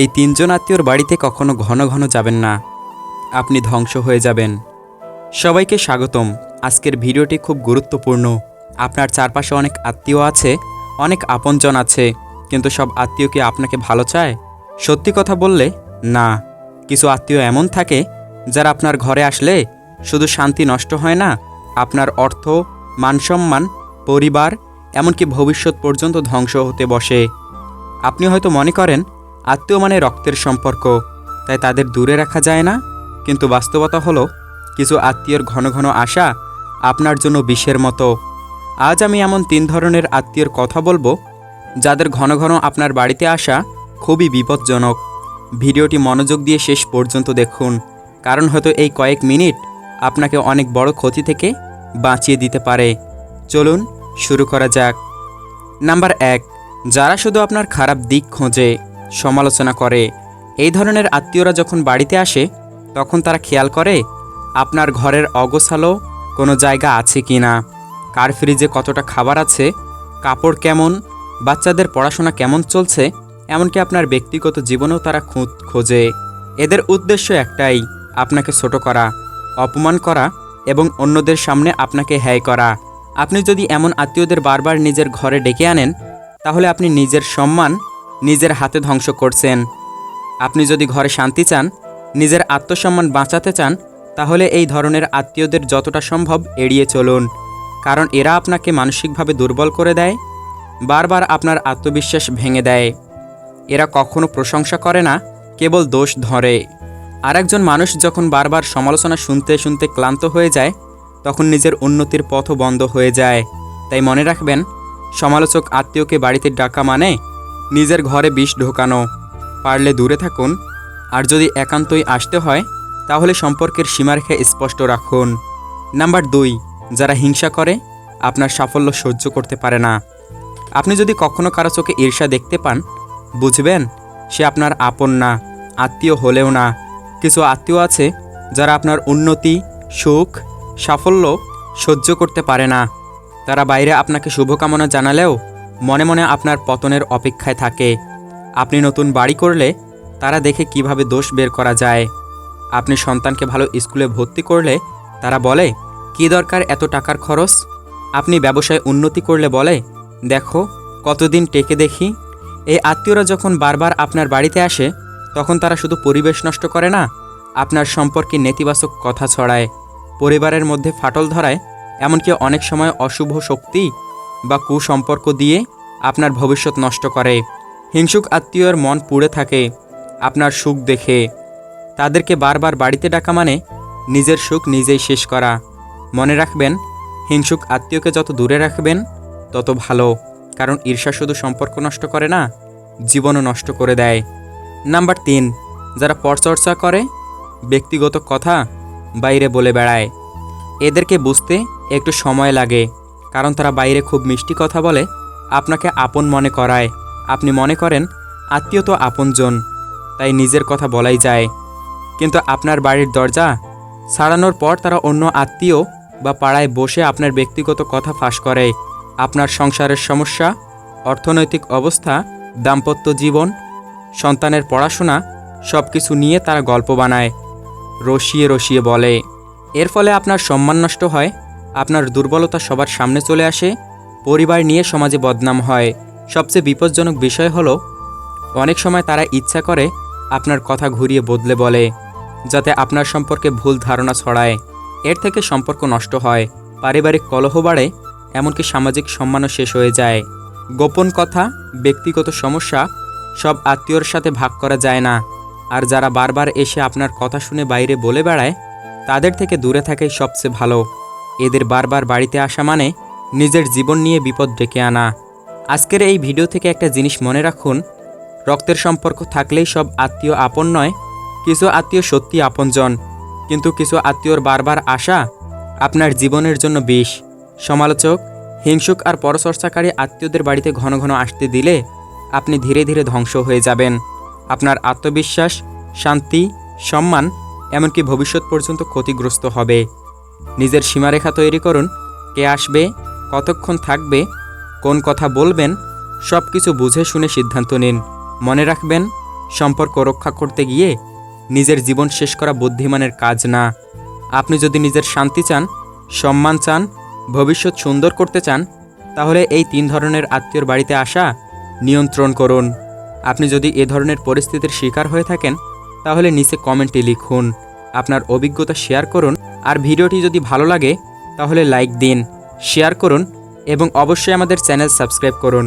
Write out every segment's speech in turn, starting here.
এই তিনজন আত্মীয়র বাড়িতে কখনো ঘন ঘন যাবেন না। আপনি ধ্বংস হয়ে যাবেন। সবাইকে স্বাগতম। আজকের ভিডিওটি খুব গুরুত্বপূর্ণ। আপনার চারপাশে অনেক আত্মীয় আছে, অনেক আপনজন আছে, কিন্তু সব আত্মীয় কি আপনাকে ভালো চায়? সত্যি কথা বললে, না। কিছু আত্মীয় এমন থাকে, যারা আপনার ঘরে আসলে শুধু শান্তি নষ্ট হয় না, আপনার অর্থ মানসম্মান পরিবার, এমনকি ভবিষ্যৎ পর্যন্ত ধ্বংস হতে বসে। আপনি হয়তো মনে করেন আত্মীয় মানে রক্তের সম্পর্ক, তাই তাদের দূরে রাখা যায় না। কিন্তু বাস্তবতা হলো, কিছু আত্মীয়র ঘন ঘন আসা আপনার জন্য বিষের মতো। আজ আমি এমন তিন ধরনের আত্মীয়র কথা বলব, যাদের ঘন ঘন আপনার বাড়িতে আসা খুবই বিপজ্জনক। ভিডিওটি মনোযোগ দিয়ে শেষ পর্যন্ত দেখুন, কারণ হয়তো এই কয়েক মিনিট আপনাকে অনেক বড় ক্ষতি থেকে বাঁচিয়ে দিতে পারে। চলুন শুরু করা যাক। নাম্বার এক, যারা শুধু আপনার খারাপ দিক খোঁজে। সমালোচনা করে। এই ধরনের আত্মীয়রা যখন বাড়িতে আসে, তখন তারা খেয়াল করে, আপনার ঘরের অগোছালো কোনো জায়গা আছে কি না? কার ফ্রিজে কতটা খাবার আছে? কাপড় কেমন? বাচ্চাদের পড়াশোনা কেমন চলছে? এমনকি আপনার ব্যক্তিগত জীবনেও তারা খুঁত খোঁজে। এদের উদ্দেশ্য একটাই, আপনাকে ছোট করা, অপমান করা এবং অন্যদের সামনে আপনাকে হ্যায় করা। আপনি যদি এমন আত্মীয়দের বারবার নিজের ঘরে ডেকে আনেন, তাহলে আপনি নিজের সম্মান নিজের হাতে ধ্বংস করছেন। আপনি যদি ঘরে শান্তি চান, নিজের আত্মসম্মান বাঁচাতে চান, তাহলে এই ধরনের আত্মীয়দের যতটা সম্ভব এড়িয়ে চলুন, কারণ এরা আপনাকে মানসিকভাবে দুর্বল করে দেয়, বারবার আপনার আত্মবিশ্বাস ভেঙে দেয়। এরা কখনো প্রশংসা করে না, কেবল দোষ ধরে। আরেকজন মানুষ যখন বারবার সমালোচনা শুনতে শুনতে ক্লান্ত হয়ে যায়, তখন নিজের উন্নতির পথও বন্ধ হয়ে যায়। তাই মনে রাখবেন, সমালোচক আত্মীয়কে বাড়িতে ডাকা মানে নিজের ঘরে বিষ ঢোকানো, পারলে দূরে থাকুন। আর যদি একান্তই আসতে হয়, তাহলে সম্পর্কের সীমারেখা স্পষ্ট রাখুন। নাম্বার দুই, যারা হিংসা করে, আপনার সাফল্য সহ্য করতে পারে না। আপনি যদি কখনো কারও চোখে ঈর্ষা দেখতে পান, বুঝবেন সে আপনার আপন না, আত্মীয় হলেও না। কিছু আত্মীয় আছে, যারা আপনার উন্নতি, সুখ, সাফল্য সহ্য করতে পারে না। তারা বাইরে আপনাকে শুভকামনা জানালেও মনে মনে আপনার পতনের অপেক্ষায় থাকে। আপনি নতুন বাড়ি করলে তারা দেখে কীভাবে দোষ বের করা যায়। আপনি সন্তানকে ভালো স্কুলে ভর্তি করলে তারা বলে, কি দরকার এত টাকার খরচ? আপনি ব্যবসায় উন্নতি করলে বলে, দেখো, কতদিন টেকে দেখি। এই আত্মীয়রা যখন বারবার আপনার বাড়িতে আসে, তখন তারা শুধু পরিবেশ নষ্ট করে না, আপনার সম্পর্কে নেতিবাচক কথা ছড়ায়। পরিবারের মধ্যে ফাটল ধরায়, এমনকি অনেক সময় অশুভ শক্তি বা কুসম্পর্ক দিয়ে আপনার ভবিষ্যৎ নষ্ট করে। হিংসুক আত্মীয়র মন পুড়ে থাকে, আপনার সুখ দেখে। তাদেরকে বারবার বাড়িতে ডাকা মানে নিজের সুখ নিজেই শেষ করা। মনে রাখবেন, হিংসুক আত্মীয়কে যত দূরে রাখবেন, তত ভালো। কারণ ঈর্ষা শুধু সম্পর্ক নষ্ট করে না, জীবনও নষ্ট করে দেয়। নাম্বার তিন, যারা পরচর্চা করে, ব্যক্তিগত কথা বাইরে বলে বেড়ায়। এদেরকে বুঝতে একটু সময় লাগে। কারণ তারা বাইরে খুব মিষ্টি কথা বলে, আপনাকে আপন মনে করায়। আপনি মনে করেন, আত্মীয় তো আপনজন, তাই নিজের কথা বলাই যায়। কিন্তু আপনার বাড়ির দরজা সারানোর পর তারা অন্য আত্মীয় বা পাড়ায় বসে আপনার ব্যক্তিগত কথা ফাঁস করে। আপনার সংসারের সমস্যা, অর্থনৈতিক অবস্থা, দাম্পত্য জীবন, সন্তানের পড়াশোনা সব কিছু নিয়ে তারা গল্প বানায়। রসিয়ে রসিয়ে বলে। এর ফলে আপনার সম্মান নষ্ট হয় আপনার দুর্বলতা সবার সামনে চলে আসে, পরিবার নিয়ে সমাজে বদনাম হয়। সবচেয়ে বিপজ্জনক বিষয় হলো, অনেক সময় তারা ইচ্ছা করে আপনার কথা ঘুরিয়ে বদলে বলে, যাতে আপনার সম্পর্কে ভুল ধারণা ছড়ায়। এর থেকে সম্পর্ক নষ্ট হয়, পারিবারিক কলহ বাড়ে, এমনকি সামাজিক সম্মানও শেষ হয়ে যায়। গোপন কথা, ব্যক্তিগত সমস্যা, সব আত্মীয়র সাথে ভাগ করা যায় না। আর যারা বারবার এসে আপনার কথা শুনে বাইরে বলে বেড়ায়, তাদের থেকে দূরে থাকাই সবচেয়ে ভালো। এদের বারবার বাড়িতে আসা মানে নিজের জীবন নিয়ে বিপদ ডেকে আনা। আজকের এই ভিডিও থেকে একটা জিনিস মনে রাখুন, রক্তের সম্পর্ক থাকলেই সব আত্মীয় আপন নয়, কিছু আত্মীয় সত্যি আপনজন, কিন্তু কিছু আত্মীয়র বারবার আসা আপনার জীবনের জন্য বিষ। সমালোচক, হিংসুক আর পরচর্চাকারী আত্মীয়দের বাড়িতে ঘন ঘন আসতে দিলে আপনি ধীরে ধীরে ধ্বংস হয়ে যাবেন। আপনার আত্মবিশ্বাস, শান্তি, সম্মান, এমনকি ভবিষ্যৎ পর্যন্ত ক্ষতিগ্রস্ত হবে। নিজের সীমারেখা তৈরি করুন। কে আসবে? কতক্ষণ থাকবে? কোন কথা বলবেন? সব কিছু বুঝে শুনে সিদ্ধান্ত নিন। মনে রাখবেন, সম্পর্ক রক্ষা করতে গিয়ে নিজের জীবন শেষ করা বুদ্ধিমানের কাজ না। আপনি যদি নিজের শান্তি চান, সম্মান চান, ভবিষ্যৎ সুন্দর করতে চান, তাহলে এই তিন ধরনের আত্মীয়র বাড়িতে আসা নিয়ন্ত্রণ করুন। আপনি যদি এ ধরনের পরিস্থিতির শিকার হয়ে থাকেন, তাহলে নিচে কমেন্টে লিখুন। আপনার অভিজ্ঞতা শেয়ার করুন। আর ভিডিওটি যদি ভালো লাগে, তাহলে লাইক দিন, শেয়ার করুন এবং অবশ্যই আমাদের চ্যানেল সাবস্ক্রাইব করুন।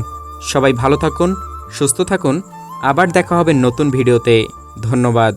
সবাই ভালো থাকুন, সুস্থ থাকুন। আবার দেখা হবে নতুন ভিডিওতে। ধন্যবাদ।